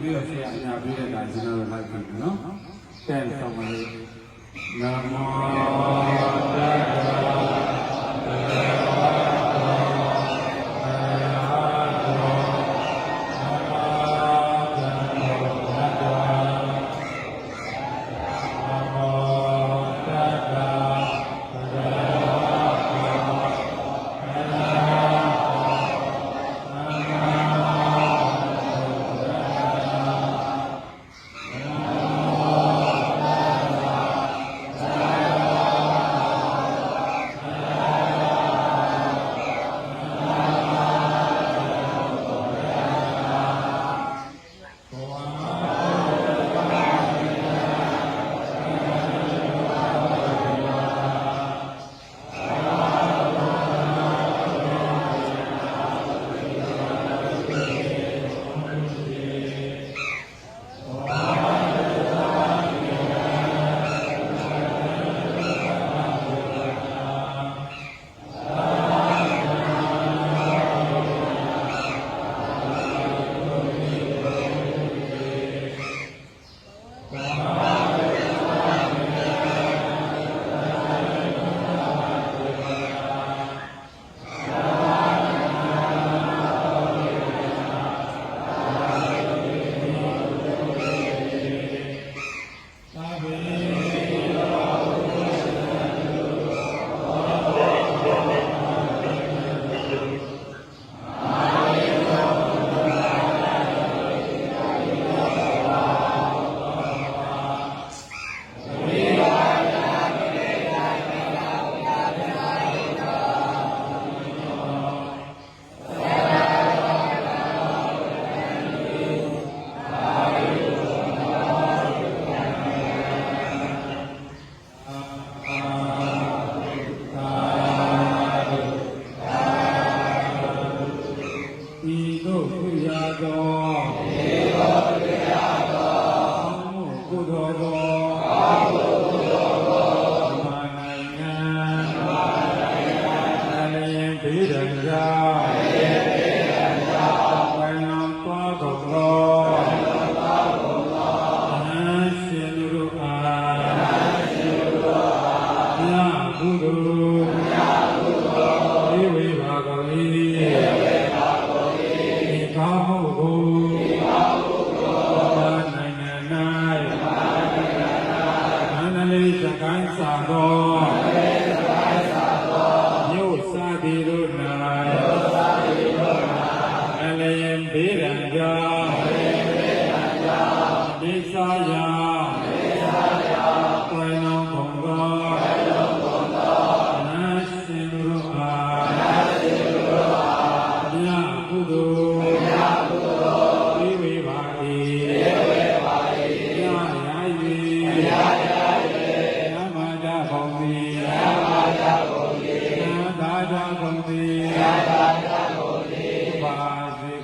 ပြီးတော့ဆရာအညာပြီးတဲ့အခါကျွန်တော်တို့လိုက်ပြီနော်။တဲ့ဆောင်ပါလေ။နမောတတ္တ သို့ပြုရသောဤသို့ပြုရသောကုသိုလ်သောကုသိုလ်သောမာနိုင်ငံမာနိုင်ငံလည်းဘေးဒဏ်ကြောင့်လည်းဘေးဒဏ်ကြောင့်ဝိုင်းအောင်သွား တိရုနာသုသတိရုနာအလယံဘေရံကြောင့်ဘေရံကြောင့်ဒိသယံဒိသယံဝေန Ave